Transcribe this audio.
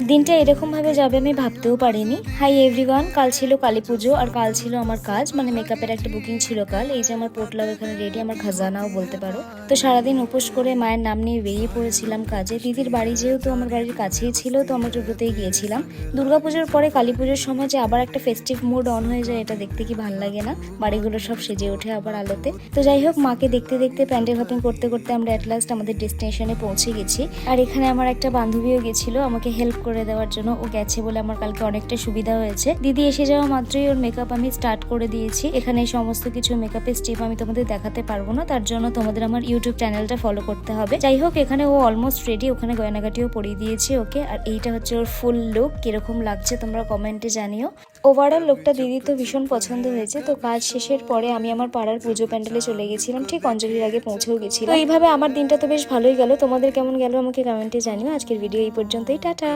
দিনটা এরকমভাবে যাবে আমি ভাবতেও পারিনি। হাই এভরিওয়ান কাল ছিল কালী পুজো আর কাল ছিল আমার কাজ। মানে মেকআপের একটা বুকিং ছিল কাল। এই যে আমার পোটলাও এখানে রেডি আমার খাজানাও বলতে পারো। তো সারাদিন উপোস করে মায়ের নাম নিয়ে বেরিয়ে পড়েছিলাম কাজে। দিদির বাড়ি যেহেতু আমার বাড়ির কাছেই ছিল, তো আমরা টোটোতেই গিয়েছিলাম। দুর্গাপুজোর পরে কালী পুজোর সময় যে আবার একটা ফেস্টিভ মুড অন হয়ে যায়, এটা দেখতে কি ভালো লাগে না? বাড়িগুলো সব সেজে ওঠে আবার আলোতে। তো যাই হোক, মাকে দেখতে দেখতে প্যান্ডেল হপিং করতে করতে আমরা অ্যাট লাস্ট আমাদের ডেস্টিনেশনে পৌঁছে গেছি। আর এখানে আমার একটা বান্ধবীও গেছিল, আমাকে হেল্প করে দেওয়ার জন্য ও গেছে বলে আমার কালকে অনেকটা সুবিধা হয়েছে। দিদি এসে যাওয়া মাত্রই ওর মেকআপ আমি স্টার্ট করে দিয়েছি। এখানে সমস্ত কিছু মেকআপের স্টেপ আমি তোমাদের দেখাতে পারব না। তার জন্য তোমাদের আমার ইউটিউব চ্যানেলটা ফলো করতে হবে। যাই হোক, এখানে ও অলমোস্ট রেডি ওখানে গয়নাগাটিও পরিয়ে দিয়েছি ওকে। আর এইটা হচ্ছে ওর ফুল লুক কীরকম লাগছে তোমরা কমেন্টে জানিও। ওভারঅল লোকটা দিদি তো ভীষণ পছন্দ হয়েছে, তো কাজ শেষের পরে আমি আমার পাড়ার পুজো প্যান্ডেলে চলে গেছিলাম, ঠিক অঞ্জলির আগে পৌঁছেও গেছিলাম। তো এইভাবে আমার দিনটা তো বেশ ভালোই গেল, তোমাদের কেমন গেল আমাকে কমেন্টে জানিও, আজকের ভিডিও এই পর্যন্তই, টাটা।